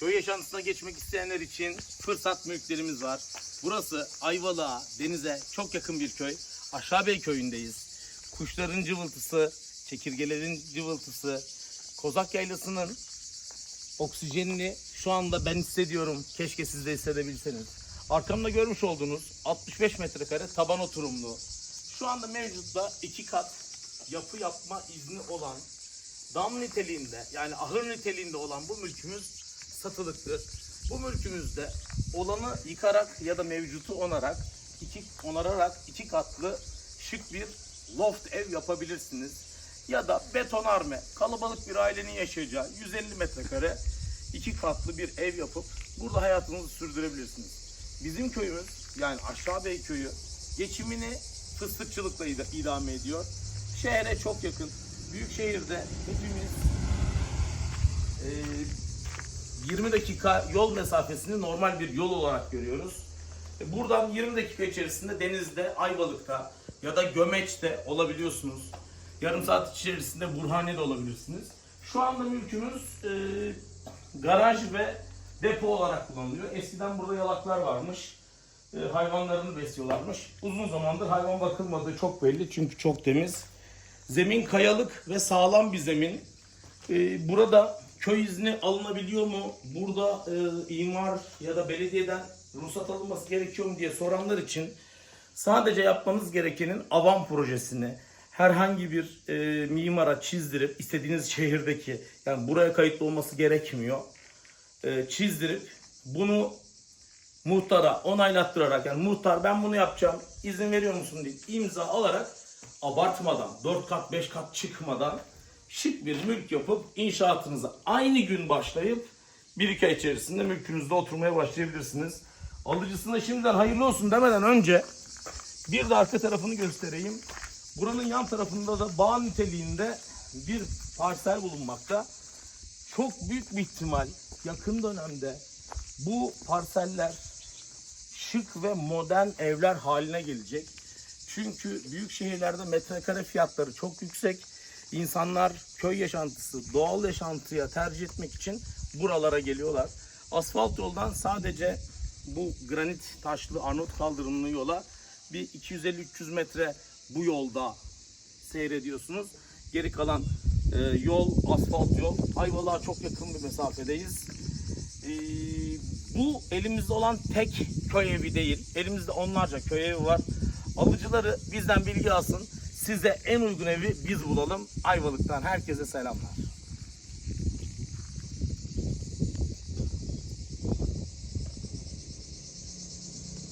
Köy yaşantısına geçmek isteyenler için fırsat mülklerimiz var. Burası Ayvalık'a, denize çok yakın bir köy. Aşağıbey köyündeyiz. Kuşların cıvıltısı, çekirgelerin cıvıltısı, Kozak Yaylası'nın oksijenini şu anda ben hissediyorum. Keşke siz de hissedebilseniz. Arkamda görmüş olduğunuz 65 metrekare taban oturumlu. Şu anda mevcutta iki kat yapı yapma izni olan dam niteliğinde yani ahır niteliğinde olan bu mülkümüz satılıktır. Bu mülkümüzde olanı yıkarak ya da mevcutu onarak iki onararak iki katlı şık bir loft ev yapabilirsiniz. Ya da betonarme kalabalık bir ailenin yaşayacağı 150 metrekare iki katlı bir ev yapıp burada hayatınızı sürdürebilirsiniz. Bizim köyümüz yani Aşağıbey köyü geçimini fıstıkçılıkla ida- idame ediyor. Şehre çok yakın. Büyük şehirde hepimiz 20 dakika yol mesafesini normal bir yol olarak görüyoruz. E, Buradan 20 dakika içerisinde denizde, Ayvalık'ta ya da Gömeç'te olabiliyorsunuz. Yarım saat içerisinde Burhaniye'de olabilirsiniz. Şu anda mülkümüz e, garaj ve depo olarak kullanılıyor. Eskiden burada yalaklar varmış. E, hayvanlarını besliyorlarmış. Uzun zamandır hayvan bakılmadığı çok belli çünkü çok temiz. Zemin kayalık ve sağlam bir zemin. Ee, burada köy izni alınabiliyor mu? Burada e, imar ya da belediyeden ruhsat alınması gerekiyor mu diye soranlar için sadece yapmanız gerekenin avam projesini herhangi bir e, mimara çizdirip istediğiniz şehirdeki yani buraya kayıtlı olması gerekmiyor. E, çizdirip bunu muhtara onaylattırarak yani muhtar ben bunu yapacağım izin veriyor musun deyip imza alarak abartmadan 4 kat 5 kat çıkmadan şık bir mülk yapıp inşaatınıza aynı gün başlayıp bir iki ay içerisinde mülkünüzde oturmaya başlayabilirsiniz. Alıcısına şimdiden hayırlı olsun demeden önce bir de arka tarafını göstereyim. Buranın yan tarafında da bağ niteliğinde bir parsel bulunmakta. Çok büyük bir ihtimal yakın dönemde bu parseller şık ve modern evler haline gelecek. Çünkü büyük şehirlerde metrekare fiyatları çok yüksek. İnsanlar köy yaşantısı, doğal yaşantıya tercih etmek için buralara geliyorlar. Asfalt yoldan sadece bu granit taşlı Arnavut kaldırımlı yola bir 250-300 metre bu yolda seyrediyorsunuz. Geri kalan e, yol, asfalt yol. Ayvalık'a çok yakın bir mesafedeyiz. Ee, bu elimizde olan tek köy evi değil. Elimizde onlarca köy evi var. Alıcıları bizden bilgi alsın. Size en uygun evi biz bulalım. Ayvalık'tan herkese selamlar.